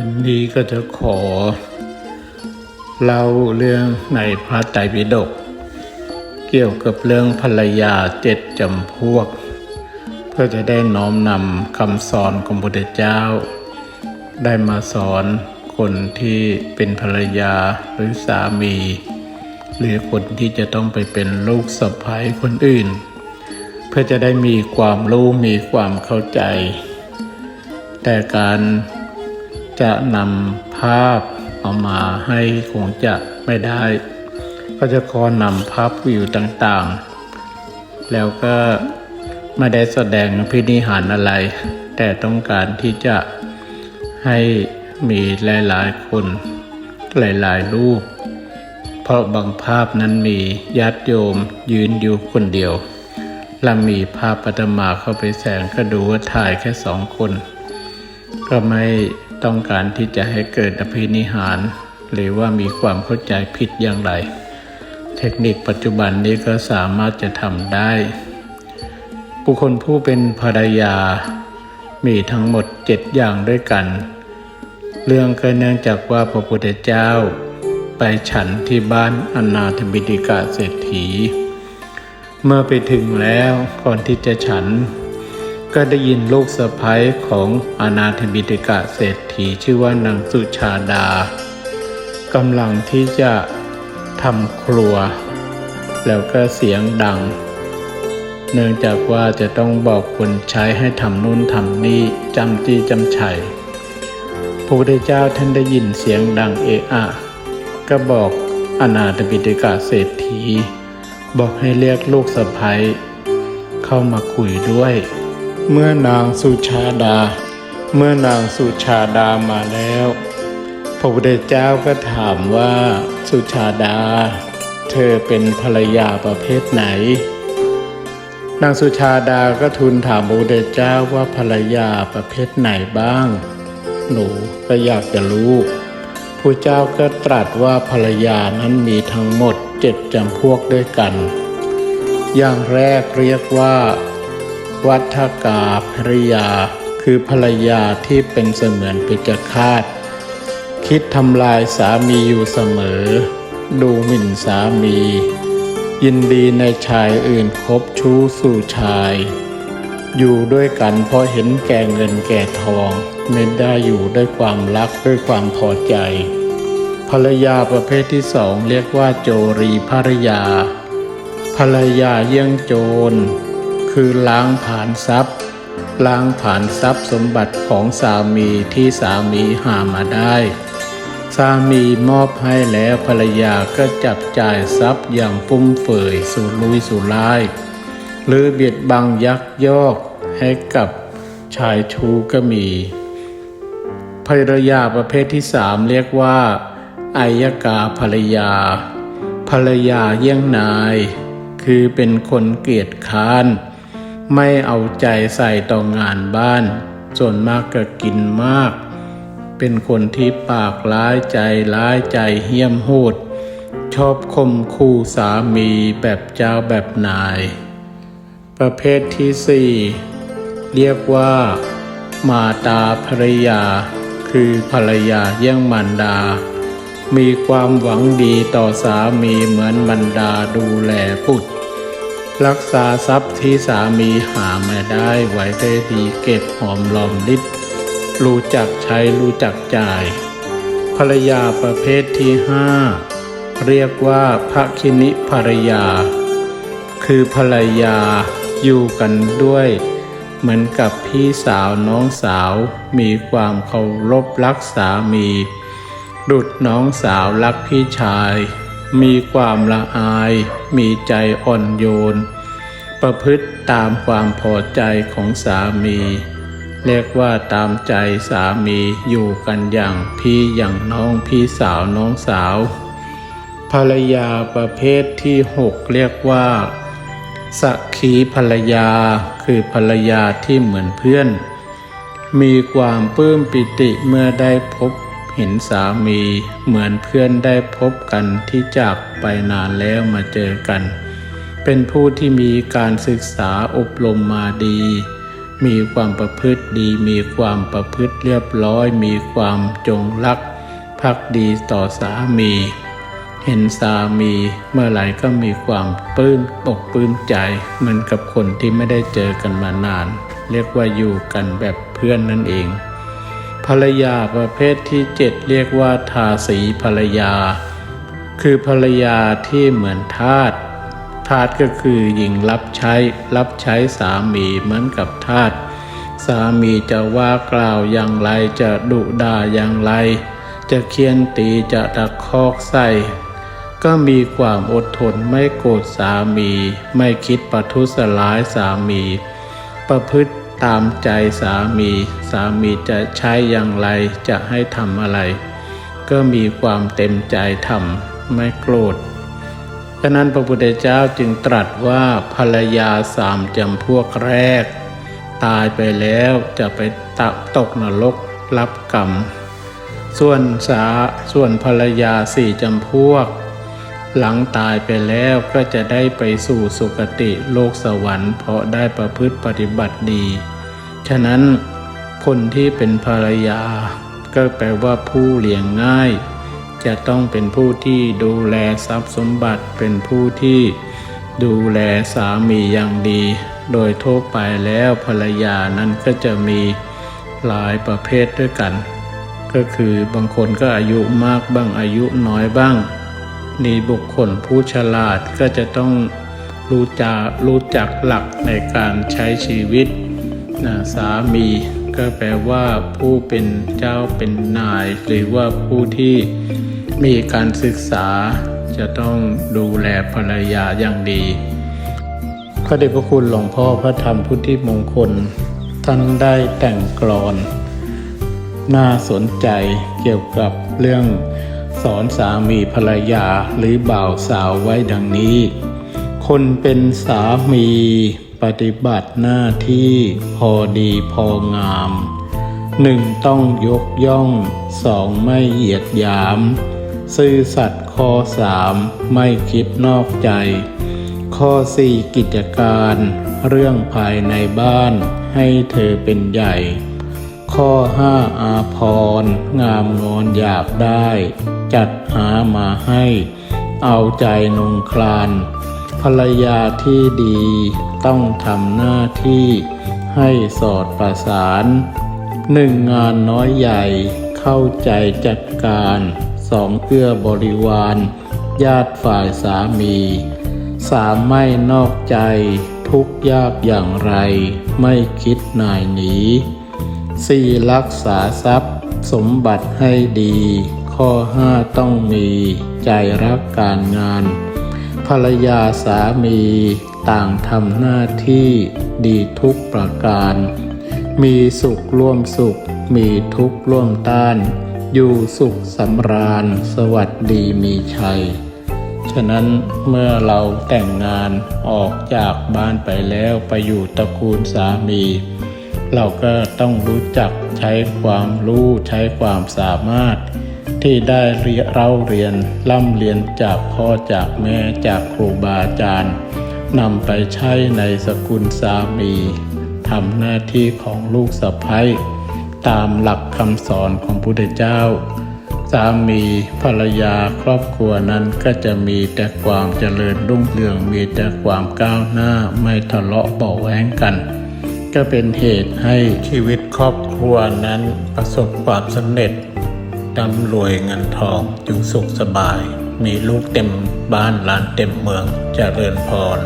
วันนี้ก็จะขอ เล่าเรื่องในพระไตรปิฎกเกี่ยวกับเรื่องภรรยาเจ็ดจำพวก เพื่อจะได้น้อมนำคำสอนของพระพุทธเจ้า ได้มาสอนคนที่เป็นภรรยาหรือสามี หรือคนที่จะต้องไปเป็นลูกสะใภ้คนอื่น เพื่อจะได้มีความรู้มีความเข้าใจ แต่การ จะนำภาพเอามาให้คงจะไม่ได้ ก็จะขอนำภาพวิวต่างๆ แล้วก็ไม่ได้แสดงพินิหารอะไร แต่ต้องการที่จะให้มีหลายๆ คน หลายๆ รูป เพราะบางภาพนั้นมีญาติโยมยืนอยู่คนเดียว และมีภาพปัตมาเข้าไปแสงก็ดูว่าถ่ายแค่สองคน ก็ไม่ ต้องการที่จะให้เกิดอภินิหาร หรือว่ามีความเข้าใจผิดอย่างไร เทคนิคปัจจุบันนี้ก็สามารถจะทำได้ บุคคลผู้เป็นภรรยา มีทั้งหมดเจ็ดอย่างด้วยกัน เรื่องก็เนื่องจากว่าพระพุทธเจ้า ไปฉันที่บ้านอนาถบิดิกาเศรษฐี เมื่อไปถึงแล้วก่อนที่จะฉัน ก็ได้ยินลูกสะพ้ยของอนาถบิดิกาเศรษฐีชื่อว่านางสุชาดากำลังที่จะทำครัว แล้วก็เสียงดัง เนื่องจากว่าจะต้องบอกคนใช้ให้ทำนู่นทำนี่จำจี้จำชัยพระพุทธเจ้าท่านได้ยินเสียงดังเอะอะก็บอกอนาถบิดิกาเศรษฐี บอกให้เรียกลูกสะพ้ยเข้ามาคุยด้วย เมื่อนางสุชาดา เมื่อนางสุชาดามาแล้ว พระพุทธเจ้าก็ถามว่าสุชาดา เธอเป็นภรรยาประเภทไหน นางสุชาดาก็ทูลถามพระพุทธเจ้าว่าภรรยาประเภทไหนบ้าง หนูก็อยากจะรู้พระเจ้าก็ตรัสว่าภรรยานั้นมีทั้งหมดเจ็ดจำพวกด้วยกัน อย่างแรกเรียกว่า วัฏกาภริยา คือภรรยาที่เป็นเสมือนปิจคาตคิดทำลายสามีอยู่เสมอ ดูหมิ่นสามี ยินดีในชายอื่นคบชู้สู่ชาย อยู่ด้วยกันเพราะเห็นแก่เงินแก่ทอง ไม่ได้อยู่ด้วยความรักด้วยความพอใจ ภรรยาประเภทที่สองเรียกว่าโจรีภรรยา ภรรยาเยี่ยงโจร คือล้างผ่านทรัพย์ ล้างผ่านทรัพย์สมบัติของสามีที่สามีหามาได้ สามีมอบให้แล้วภรรยาก็จับจ่ายทรัพย์อย่างฟุ่มเฟือยสุรุ่ยสุร่าย หรือเบียดบังยักยอกให้กับชายชูก็มีภรรยาประเภทที่สามเรียกว่าอายกาภรรยา ภรรยาเยี่ยงนาย คือเป็นคนเกียจค้าน ไม่เอาใจใส่ต่องานบ้าน ส่วนมากก็กินมาก เป็นคนที่ปากร้ายใจร้ายใจเหี้ยมโหด ชอบคมคู่สามีแบบเจ้าแบบนาย ประเภทที่สี่เรียกว่า มาตาภรรยา คือภรรยาเยี่ยงมันดา มีความหวังดีต่อสามีเหมือนมันดาดูแลบุตร รักษาทรัพย์ที่สามีหามาได้ไว้ได้ดีเก็บหอมรอมริบรู้จักใช้รู้จักจ่าย ภรรยาประเภทที่ห้าเรียกว่าพระคินิภรรยา คือภรรยาอยู่กันด้วย เหมือนกับพี่สาวน้องสาวมีความเคารพรักสามี ดุดน้องสาวรักพี่ชาย มีความละอาย มีใจอ่อนโยน ประพฤติตามความพอใจของสามี เรียกว่าตามใจสามีอยู่กันอย่างพี่อย่างน้องพี่สาวน้องสาว ภรรยาประเภทที่หกเรียกว่าสักขีภรรยาคือภรรยาที่เหมือนเพื่อน มีความปลื้มปิติเมื่อได้พบ เห็นสามีเหมือนเพื่อนได้พบกันที่จากไปนานแล้วมาเจอกัน เป็นผู้ที่มีการศึกษาอบรมมาดี มีความประพฤติดี มีความประพฤติเรียบร้อย มีความจงรักภักดีต่อสามี เห็นสามีเมื่อไหร่ก็มีความปลื้มอกปลื้มใจ เหมือนกับคนที่ไม่ได้เจอกันมานาน เรียกว่าอยู่กันแบบเพื่อนนั่นเอง ภรรยาประเภทที่เจ็ดเรียกว่าทาสีภรรยา คือภรรยาที่เหมือนทาสทาสก็คือหญิงรับใช้รับใช้สามีเหมือนกับทาสสามีจะว่ากล่าวอย่างไรจะดุด่าอย่างไร จะเคียนตีจะตะคอกใส่ก็มีความอดทนไม่โกรธสามี ไม่คิดประทุษร้ายสามี ประพฤติ ตามใจสามี สามีจะใช้อย่างไรจะให้ทำอะไร ก็มีความเต็มใจทำไม่โกรธฉะนั้นพระพุทธเจ้าจึงตรัสว่าภรรยาสามจำพวกแรก ตายไปแล้วจะไปตักตกนรกรับกรรม ส่วนสาส่วนภรรยาสี่จำพวก หลังตายไปแล้วก็จะได้ไปสู่สุคติโลกสวรรค์เพราะได้ประพฤติปฏิบัติดี ฉะนั้นคนที่เป็นภรรยา ก็แปลว่าผู้เลี้ยงง่าย จะต้องเป็นผู้ที่ดูแลทรัพย์สมบัติเป็นผู้ที่ดูแลสามีอย่างดี โดยทั่วไปแล้วภรรยานั้นก็จะมีหลายประเภทด้วยกัน ก็คือบางคนก็อายุมากบ้างอายุน้อยบ้าง นี่บุคคลผู้ฉลาดก็จะต้องรู้จักรู้จักหลักในการใช้ชีวิตนะสามีก็แปลว่าผู้เป็นเจ้าเป็นนาย หรือว่าผู้ที่มีการศึกษาจะต้องดูแลภรรยาอย่างดีพระเดชพระคุณหลวงพ่อพระธรรมพุทธิมงคล ท่านได้แต่งกลอน น่าสนใจเกี่ยวกับเรื่อง สอนสามีภรรยาหรือบ่าวสาวไว้ดังนี้ คนเป็นสามีปฏิบัติหน้าที่พอดีพองามหนึ่งต้องยกย่องสองไม่เหยียดหยาม ซื่อสัตย์ข้อสามไม่คิดนอกใจ ข้อสี่กิจการ เรื่องภายในบ้านให้เธอเป็นใหญ่ ข้อห้าอาพรงามงอนอยากได้ จัดหามาให้ เอาใจนงคลาน ภรรยาที่ดีต้องทำหน้าที่ให้สอดประสานหนึ่งงานน้อยใหญ่เข้าใจจัดการสองเอื้อบริวาร ญาติฝ่ายสามีสามไม่นอกใจทุกยากอย่างไร ไม่คิดนายหนีสี่รักษาทรัพย์สมบัติให้ดี ข้อห้าต้องมีใจรักการงาน ภรรยาสามีต่างทำหน้าที่ดีทุกประการ มีสุขร่วมสุข มีทุกข์ร่วมต้าน อยู่สุขสำราญ สวัสดีมีชัย ฉะนั้นเมื่อเราแต่งงานออกจากบ้านไปแล้วไปอยู่ตระกูลสามี เราก็ต้องรู้จักใช้ความรู้ใช้ความสามารถ ที่ได้เรียเราเรียนร่ำเรียนจากพ่อจากแม่จากครูบาอาจารย์นำไปใช้ในสกุลสามีทำหน้าที่ของลูกสะใภ้ตามหลักคำสอนของพุทธเจ้า สามีภรรยาครอบครัวนั้นก็จะมีแต่ความเจริญรุ่งเรืองมีแต่ความก้าวหน้าไม่ทะเลาะเบาะแว้งกัน ก็เป็นเหตุให้ชีวิตครอบครัวนั้นประสบความสำเร็จ ร่ำรวยเงินทองอยู่สุขสบาย มีลูกเต็มบ้านหลานเต็มเมืองเจริญพร